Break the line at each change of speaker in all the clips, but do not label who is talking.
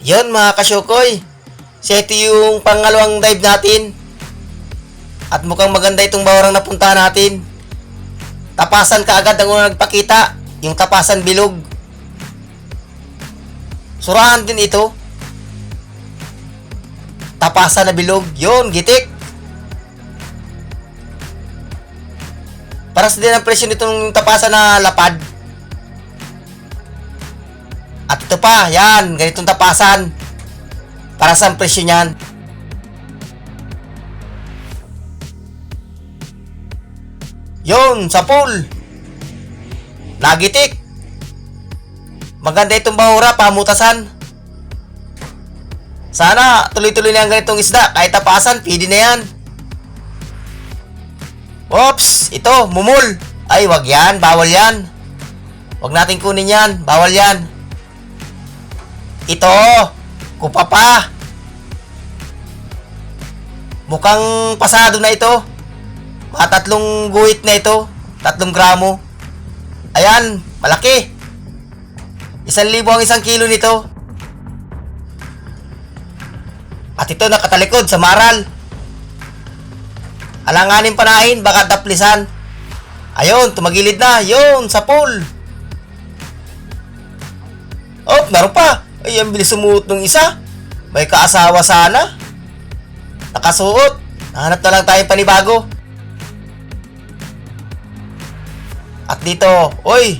Yun mga kasyukoy. So ito yung pangalawang dive natin. At mukhang maganda itong bawarang napuntahan natin. Tapasan ka agad ang unang nagpakita. Yung tapasan bilog. Surahan din ito. Tapasan na bilog. Yun, gitik. Paras din ang presyo nitong tapasan na lapad. At ito pa, yan, ganitong tapasan. Para sa presyo niyan. Yun, sa pool. Nagitik. Maganda itong bahura, pamutasan. Sana tuloy-tuloy na ang ganitong isda. Kahit tapasan, pwede na yan. Oops, ito, mumul. Ay, wag yan, bawal yan. Wag natin kunin yan, bawal yan. Ito, kupa pa. Mukhang pasado na ito. Mga tatlong guhit na ito. Tatlong gramo. Ayan, malaki. Isang libo ang isang kilo nito. At ito nakatalikod sa maral. Alanganin panahin, baka taplisan. Ayun, tumagilid na. Yun, sa pool. Oh, naroon pa. Ay, ang bilis sumuot ng isa. May kaasawa sana. Nakasuot. Hanap na lang tayo panibago. At dito, oy.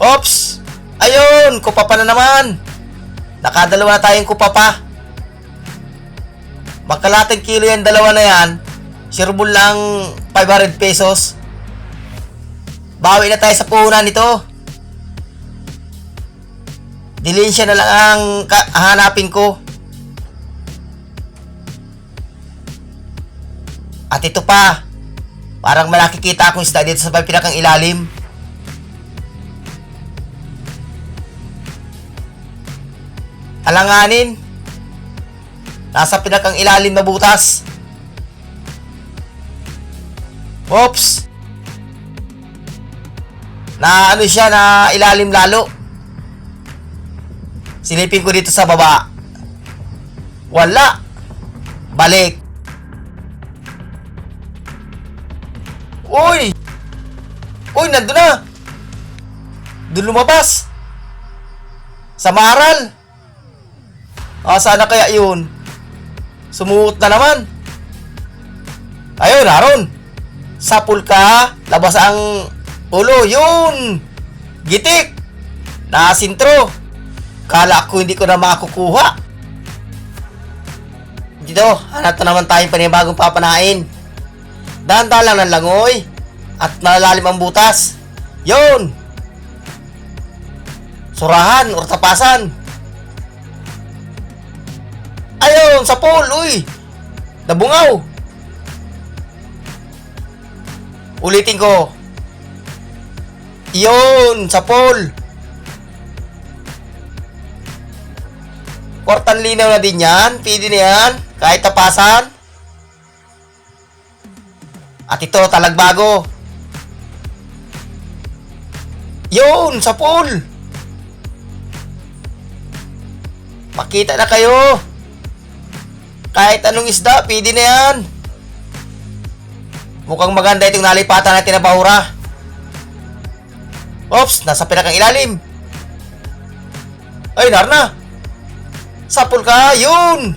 Ops. Ayun, kupa pa na naman. Nakadalawa na tayong kupa pa. Magkalating kilo yan, dalawa na yan. Sirbol lang 500 pesos. Bawi na tayo sa puhunan nito. Dilinsya na lang ang hanapin ko. At ito pa. Parang malakikita akong isda dito sa pinakang ilalim. Alanganin. Nasa pinakang ilalim na butas. Oops. Na ano siya na ilalim lalo. Silipin ko dito sa baba. Wala. Balik. Uy! Uy, nandun na! Doon lumabas! Sa maral! Ah, sana kaya yun? Sumuot na naman! Ayun, naroon! Sapul ka, labas ang ulo, yun! Gitik! Nakasintro! Kala ko hindi ko na makukuha. Dito, hanap na naman tayong panibagong papanain. Dahan-dahan lang ng langoy. At malalalim ang butas. Yun! Surahan or tapasan. Ayun, sa pool, uy! Nabungaw! Ulitin ko. Yun, sa pool. Kwartan linaw na din yan. Pwede na yan. Kahit tapasan. At ito, talagbago. Yun, sa pool. Makita na kayo. Kahit anong isda, pwede na yan. Mukhang maganda itong nalipatan natin na bahura. Oops, nasa pinakang ilalim. Ay, narna. Sapul ka, yun.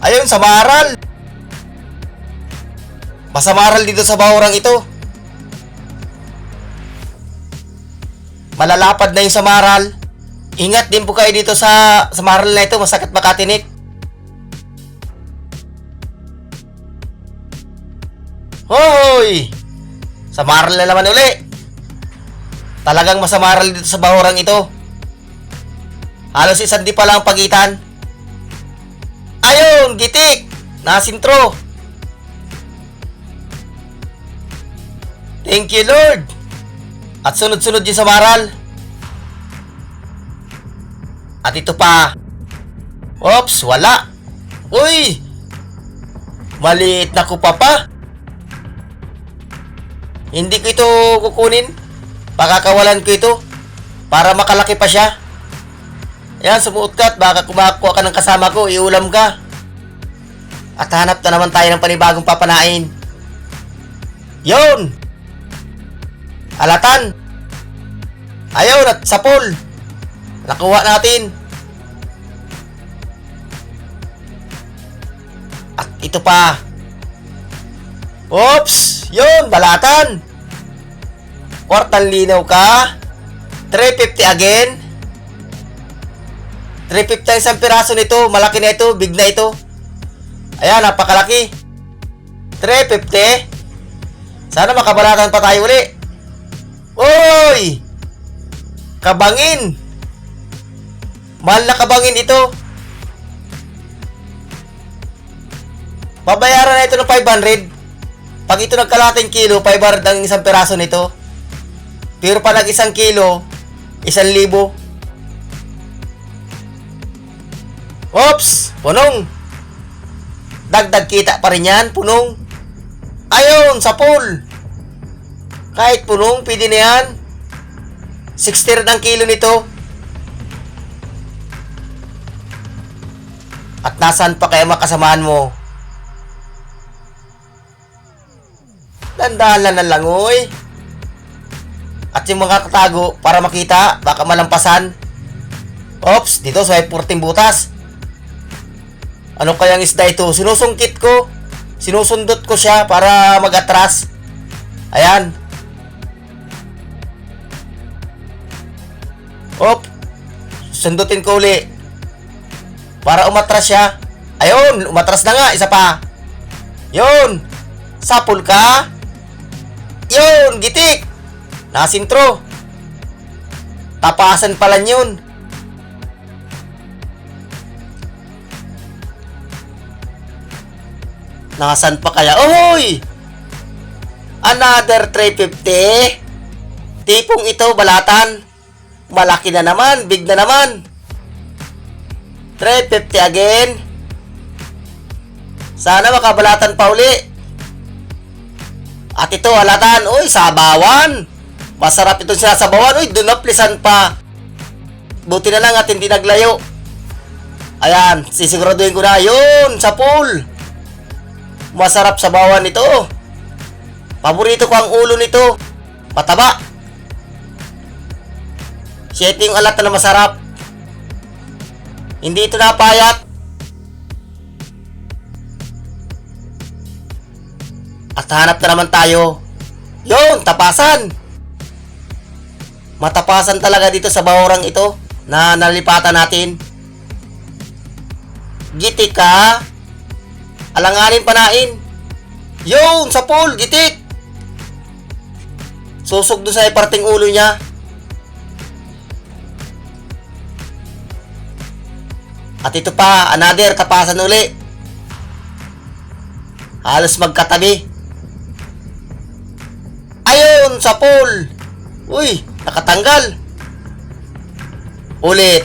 Ayun, sa maral. Masamaral dito sa bahurang ito. Malalapad na yung samaral. Ingat din po kayo dito sa samaral na ito. Masakit makatinik. Hoy! Samaral na naman uli. Talagang masamaral dito sa bahurang ito. Halos isang di pa lang ang pagitan. Ayun, gitik! Nasintro. Thank you, Lord. At sunod-sunod yung sa maral. At ito pa. Oops, wala. Uy! Maliit na ko pa pa. Hindi ko ito kukunin. Pakakawalan ko ito. Para makalaki pa siya. Ayan, sumuot ka at baka kumakuha ka ng kasama ko, iulam ka. At hanap na naman tayo ng panibagong papanain. Yun! Alatan! Ayun, at sapol! Nakuha natin. At ito pa. Oops! Yun, balatan! Kwartang linaw ka. 350 again. 350 ang isang piraso nito. Malaki na ito. Big na ito. Ayan, napakalaki. 350. Sana makabalatan pa tayo uli. Oy! Kabangin! Mahal na kabangin ito. Babayaran na ito ng 500. Pag ito nagkalating kilo, 500 ang isang piraso nito. Pero pag nag isang kilo, isang libo. Oops! Punong! Dagdag kita pa rin yan, punong. Ayun, sa pool. Kahit punong, pwede na yan. 60 rin ang kilo nito. At nasaan pa kaya makasamaan mo? Dandahan lang lang, oy. At yung mga katago, para makita, baka malampasan. Oops, dito sa so 14 butas. Ano kayang isda ito? Sinusungkit ko. Sinusundot ko siya para mag-atras. Ayan. Op. Sundutin ko uli. Para umatras siya. Ayun, umatras na nga. Isa pa. Yun. Sapul ka. Yun, gitik. Nasintro. Tapasan pala yun. Nasaan pa kaya? Oy! Another 350. Tipong ito, balatan. Malaki na naman, big na naman. 350 again. Sana makabalatan pa uli. At ito, halatan. Uy, sabawan. Masarap itong sinasabawan. Uy, dunaplisan pa. Buti na lang at hindi naglayo. Ayan, sisiguraduhin ko na. Yun, sa pool. Masarap sa bawan nito. Paborito ko ang ulo nito. Mataba. Siya ito yung alat na masarap. Hindi ito napayat. At hanap na naman tayo. Yun, tapasan. Matapasan talaga dito sa bahurang ito na nalipatan natin. Gitik ka. Alanganin panain. Yun, sa pool, gitik. Susog doon sa iparting ulo niya. At ito pa, another, tapasan uli. Halos magkatabi. Ayun, sa pool. Uy, nakatanggal. Ulit.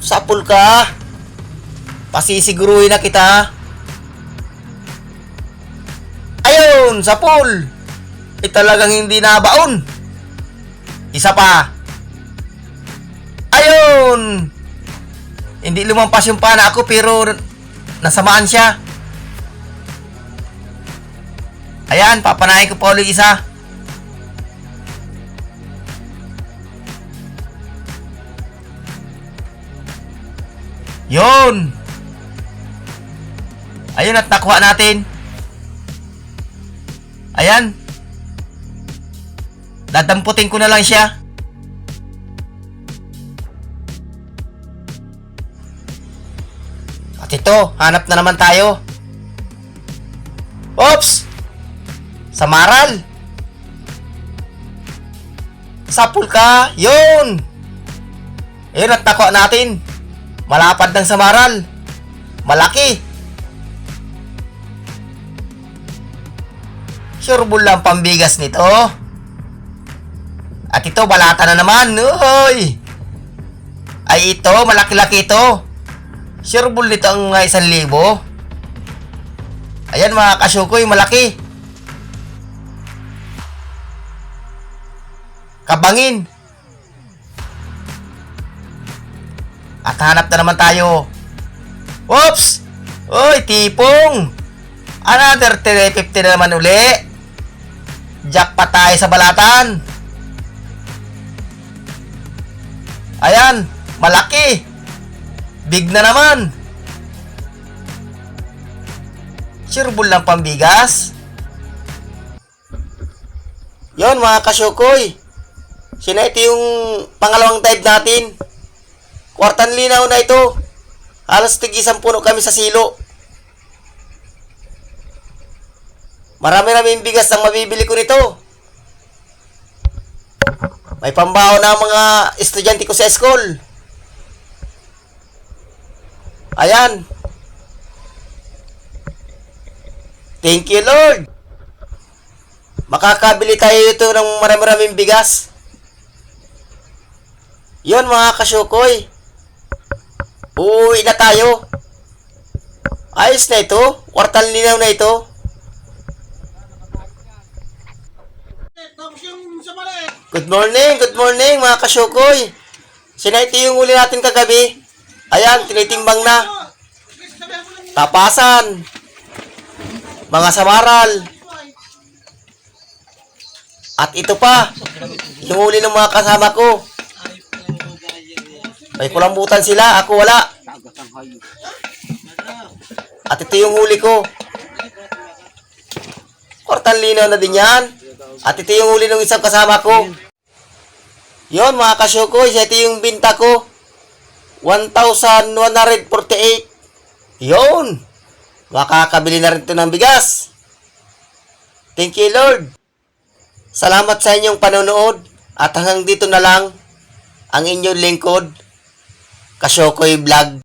Sa pool ka. Pasisiguruhin na kita. Ayun, sa pool. Eh talagang hindi nabaon. Isa pa. Ayun. Hindi lumampas yung pana ako pero nasamaan siya. Ayan, papanahin ko pa ulit isa. Yun. Ayun at nakuha natin. Ayan. Dadamputin ko na lang siya. At ito, hanap na naman tayo. Oops! Samaral! Sapul ka! Yun! Ayun at nakuha natin. Malapad ng samaral. Malaki. Sure lang pambigas nito. At ito, balata na naman. Uy! Ay ito, malaki-laki ito. Sure nito ang mga isang libo. Ayan mga kasyukoy, malaki. Kabangin. At hanap na naman tayo. Oops! Oy, tipong! Another 350 na naman uli. Jackpot tayo sa balatan. Ayan, malaki. Big na naman. Sureball lang pambigas. Yon mga kasyukoy. Sina ito yung pangalawang dive natin. Kwartan linaw na ito. Halos tig isang puno kami sa silo. Marami-raming bigas ang mabibili ko nito. May pambaho na ang mga estudyante ko sa school. Ayan. Thank you, Lord. Makakabili tayo ito ng marami-raming bigas. Yon mga kasyukoy. Uuwi na tayo. Ayos na ito. Kwartal linaw na ito.
Tapos yung sa mali.
Good morning, good morning mga kasyukoy. Sinayti yung uli natin kagabi. Ayan, tinitimbang na. Tapasan. Mga samaral. At ito pa, yung uli ng mga kasama ko. May kulambutan sila, ako wala. At ito yung huli ko. Kortan linaw na din yan. At ito yung huli ng isang kasama ko. Yon mga kasyoko, ito yung binta ko. 1,148. Yon. Makakabili na rin ito ng bigas. Thank you, Lord. Salamat sa inyong panonood. At hanggang dito na lang ang inyong lingkod, Kasyokoy Vlog.